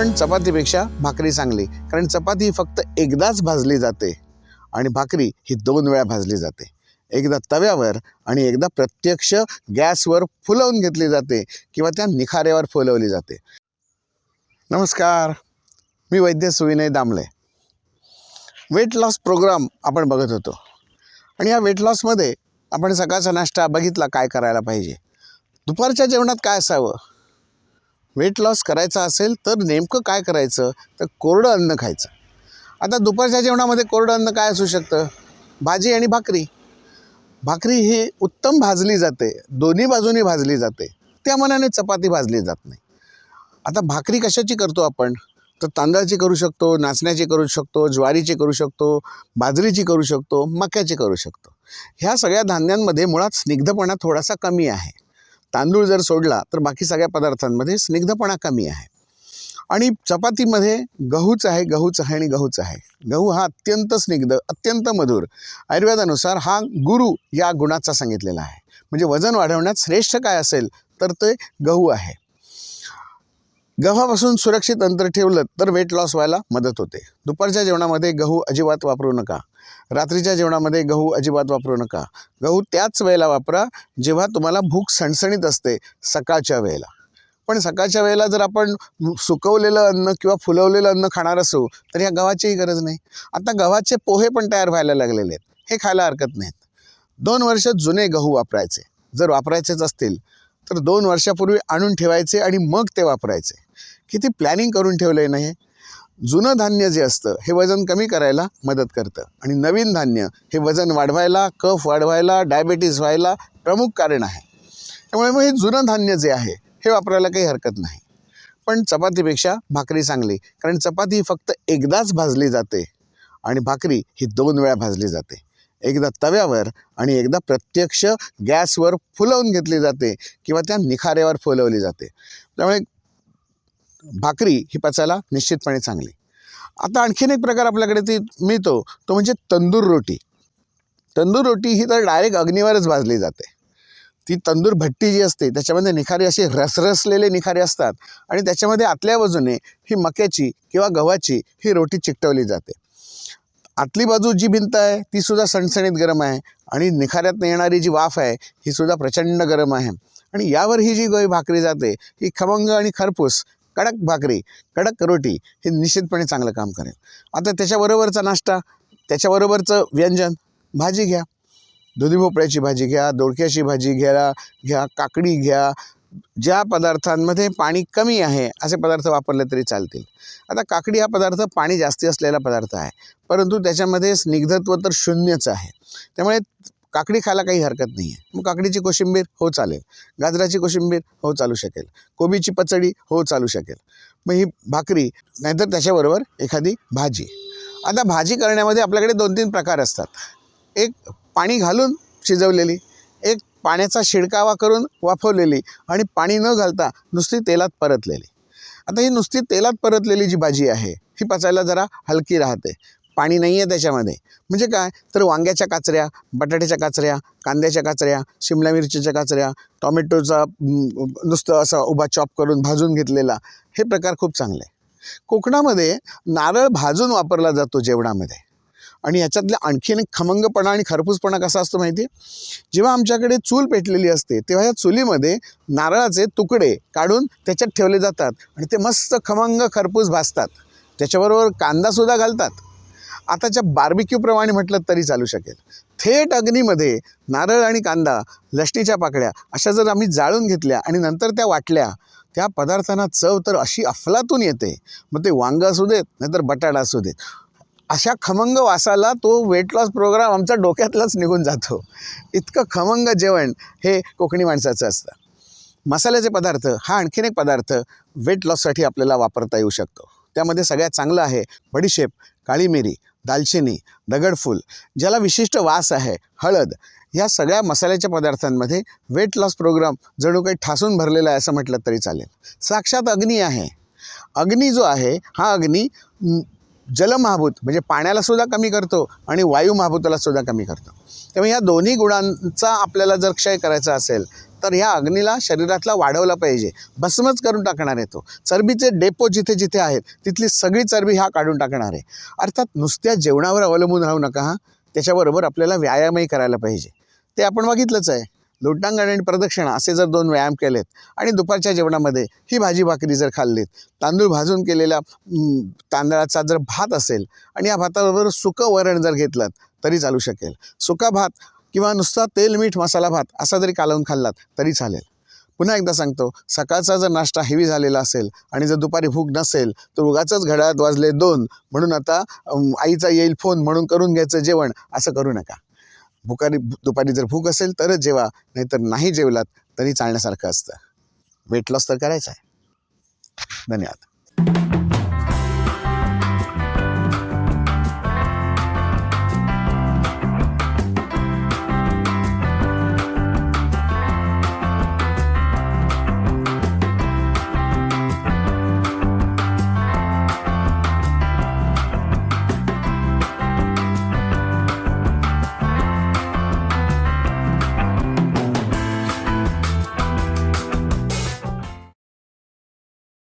पण चपातीपेक्षा भाकरी चांगली. कारण चपाती ही फक्त एकदाच भाजली जाते आणि भाकरी ही दोन वेळा भाजली जाते. एकदा तव्यावर आणि एकदा प्रत्यक्ष गॅसवर फुलवून घेतली जाते किंवा त्या निखाऱ्यावर फुलवली जाते. नमस्कार. मी वैद्य Suvinay Damle. Weight loss program आपण बघत होतो. आणि या वेट लॉसमध्ये आपण सकाळचा नाश्ता बघितला काय करायला पाहिजे. दुपारच्या जेवणात काय असावं? वेट लॉस करायचा असेल तर नेमकं काय करायचं? तर कोरडं अन्न खायचं. आता दुपारच्या जेवणामध्ये कोरडं अन्न काय असू शकतं? भाजी आणि भाकरी. भाकरी ही उत्तम भाजली जाते. दोन्ही बाजूनी भाजली जाते. त्या मनाने चपाती भाजली जात नाही. आता भाकरी कशाची करतो आपण? तर तांदळाची करू शकतो नाचण्याची करू शकतो ज्वारीची करू शकतो बाजरीची करू शकतो मक्याची करू शकतो. ह्या सगळ्या धान्यांमध्ये मुळात स्निग्धपणा थोडासा कमी आहे. तांदूळ जर सोडला तर बाकी सगळ्या पदार्थांमध्ये स्निग्धपणा कमी आहे. आणि चपातीमध्ये गहूच आहे गहूच आहे आणि गहूच आहे. गहू हा अत्यंत स्निग्ध अत्यंत मधुर. आयुर्वेदानुसार हा गुरु या गुणाचा सांगितलेला आहे. म्हणजे वजन वाढवण्यात श्रेष्ठ काय असेल तर ते गहू आहे. गव्हापासून सुरक्षित अंतर ठेवलं तर वेट लॉस व्हायला मदत होते. दुपारच्या जेवणामध्ये गहू अजिबात वापरू नका. रात्रीच्या जेवणामध्ये गहू अजिबात वापरू नका. गहू त्याच वेळेला वापरा जेव्हा तुम्हाला भूक सणसणीत असते सकाळच्या वेळेला. पण सकाळच्या वेळेला जर आपण सुकवलेलं अन्न किंवा फुलवलेलं अन्न खाणार असू तर ह्या गव्हाचीही गरज नाही. आता गव्हाचे पोहे पण तयार व्हायला लागलेले आहेत. हे खायला हरकत नाहीत. दोन वर्ष जुने गहू वापरायचे. जर वापरायचेच असतील तर दोन वर्षापूर्वी आणून ठेवायचे आणि मग ते वापरायचे. किती प्लॅनिंग करून ठेवलं आहे नाही जुनं धान्य जे असतं हे वजन कमी करायला मदत करतं. आणि नवीन धान्य हे वजन वाढवायला कफ वाढवायला डायबेटीस व्हायला प्रमुख कारण आहे. त्यामुळे मग हे जुनं धान्य जे आहे हे वापरायला काही हरकत नाही. पण चपातीपेक्षा भाकरी चांगली कारण चपाती ही फक्त एकदाच भाजली जाते आणि भाकरी ही दोन वेळा भाजली जाते. एकदा तव्यावर आणि एकदा प्रत्यक्ष गॅसवर फुलवून घेतली जाते किंवा त्या निखाऱ्यावर फुलवली जाते. त्यामुळे भाकरी ही पचायला निश्चितपणे चांगली. आता आणखीन एक प्रकार आपल्याकडे ती मिळतो. तो म्हणजे तंदूर रोटी. तंदूर रोटी ही तर डायरेक्ट अग्नीवरच भाजली जाते. ती तंदूर भट्टी जी असते त्याच्यामध्ये निखारे असे रसरसलेले निखारे असतात आणि त्याच्यामध्ये आतल्या बाजूने ही मक्याची किंवा गव्हाची ही रोटी चिकटवली जाते. आतली बाजू जी भिंत आहे ती सुद्धा सणसणीत गरम आहे आणि निखाऱ्यात येणारी जी वाफ आहे ही सुद्धा प्रचंड गरम आहे. आणि यावर ही जी गोळी भाकरी जाते ही खमंग आणि खरपूस कडक भाकरी कडक रोटी हे निश्चितपणे चांगलं काम करेल. आता त्याच्याबरोबरचा नाश्ता त्याच्याबरोबरचं व्यंजन भाजी घ्या. दुधी भोपळ्याची भाजी घ्या दोडक्याची भाजी घ्या घ्या काकडी घ्या. ज्या पदार्थांमध्ये पाणी कमी आहे असे पदार्थ वापरले तरी चालतील. आता काकडी हा पदार्थ पाणी जास्ती असलेला पदार्थ आहे परंतु त्याच्यामध्ये स्निग्धत्व तर शून्यच आहे. त्यामुळे काकडी खायला काही हरकत नाही आहे मग काकडीची कोशिंबीर हो चालेल. गाजराची कोशिंबीर हो चालू शकेल. कोबीची पचडी हो चालू शकेल. मग ही भाकरी नाहीतर त्याच्याबरोबर एखादी भाजी. आता भाजी करण्यामध्ये आपल्याकडे दोन तीन प्रकार असतात. एक पाणी घालून शिजवलेली एक पाण्याचा शिडकावा करून वाफवलेली आणि पाणी न घालता नुसती तेलात परतलेली. आता ही नुसती तेलात परतलेली जी भाजी आहे ही पचायला जरा हलकी राहते. पाणी नाही आहे त्याच्यामध्ये. म्हणजे काय? तर वांग्याच्या काचऱ्या बटाट्याच्या काचऱ्या कांद्याच्या काचऱ्या शिमला मिरचीच्या काचऱ्या टॉमॅटोचा नुसतं असा उभा चॉप करून भाजून घेतलेला हे प्रकार खूप चांगले कोकणामध्ये नारळ भाजून वापरला जातो जेवणामध्ये. आणि याच्यातल्या आणखीन एक खमंगपणा आणि खरपूसपणा कसा असतो माहिती? आहे जेव्हा आमच्याकडे चूल पेटलेली असते तेव्हा या चुलीमध्ये नारळाचे तुकडे काढून त्याच्यात ठेवले जातात आणि ते मस्त खमंग खरपूस भाजतात. त्याच्याबरोबर कांदासुद्धा घालतात. आताच्या बार्बिक्यूप्रमाणे म्हटलं तरी चालू शकेल. थेट अग्नीमध्ये नारळ आणि कांदा लसणीच्या पाकळ्या अशा जर आम्ही जाळून घेतल्या आणि नंतर त्या वाटल्या त्या पदार्थांना चव तर अशी अफलातून येते. मग ते वांगं असू देत नाहीतर बटाटा असू देत. अशा खमंग वासाला तो वेट लॉस प्रोग्राम आमच्या डोक्यातलाच निघून जातो. इतकं खमंग जेवण हे कोकणी माणसाचं असतं. मसाल्याचे पदार्थ हा आणखीन एक पदार्थ वेट लॉससाठी आपल्याला वापरता येऊ शकतो. त्यामध्ये सगळ्यात चांगलं आहे बडीशेप काळी मिरी दालचिनी दगडफूल ज्याला विशिष्ट वास आहे हळद या सगळ्या मसाल्याच्या पदार्थांमध्ये वेट लॉस प्रोग्राम जणू काही ठासून भरलेला आहे असं म्हटलं तरी चालेल. साक्षात अग्नी आहे. अग्नी जो आहे हा अग्नी जलमहाभूत जल महाभूत म्हणजे पाण्याला सुद्धा कमी करतो आणि वायू महाभूताला सुद्धा कमी करतो. त्यामुळे ह्या दोन्ही गुणांचा आपल्याला जर क्षय करायचा असेल तर ह्या अग्नीला शरीरातला वाढवला पाहिजे. भस्मच करून टाकणार आहे तो. चरबीचे डेपो जिथे जिथे आहेत तिथली सगळी चरबी हा काढून टाकणार आहे. अर्थात नुसत्या जेवणावर अवलंबून राहू नका हा. त्याच्याबरोबर आपल्याला व्यायामही करायला पाहिजे. ते आपण बघितलंच आहे. लोटांगण आणि प्रदक्षिणा असे जर दोन व्यायाम केलेत आणि दुपारच्या जेवणामध्ये ही भाजी भाकरी जर खाल्लीत तांदूळ भाजून केलेल्या तांदळाचा जर भात असेल आणि या भाताबरोबर सुकं वरण जर घेतलं तरी चालू शकेल. सुका भात किंवा नुसता तेल मीठ मसाला भात असा जरी कालवून खाल्लात तरी चालेल. पुन्हा एकदा सांगतो सकाळचा जर नाश्ता हेवी झालेला असेल आणि जर दुपारी भूक नसेल तर उगाचच घड्याळात वाजले दोन म्हणून आता आईचा येईल फोन म्हणून करून घ्यायचं जेवण असं करू नका. भुकारी दुपारी जर भूक असेल तरच जेवा नाहीतर नाही जेवलात तरी चालण्यासारखं असतं. वेट लॉस तर करायचं आहे. धन्यवाद.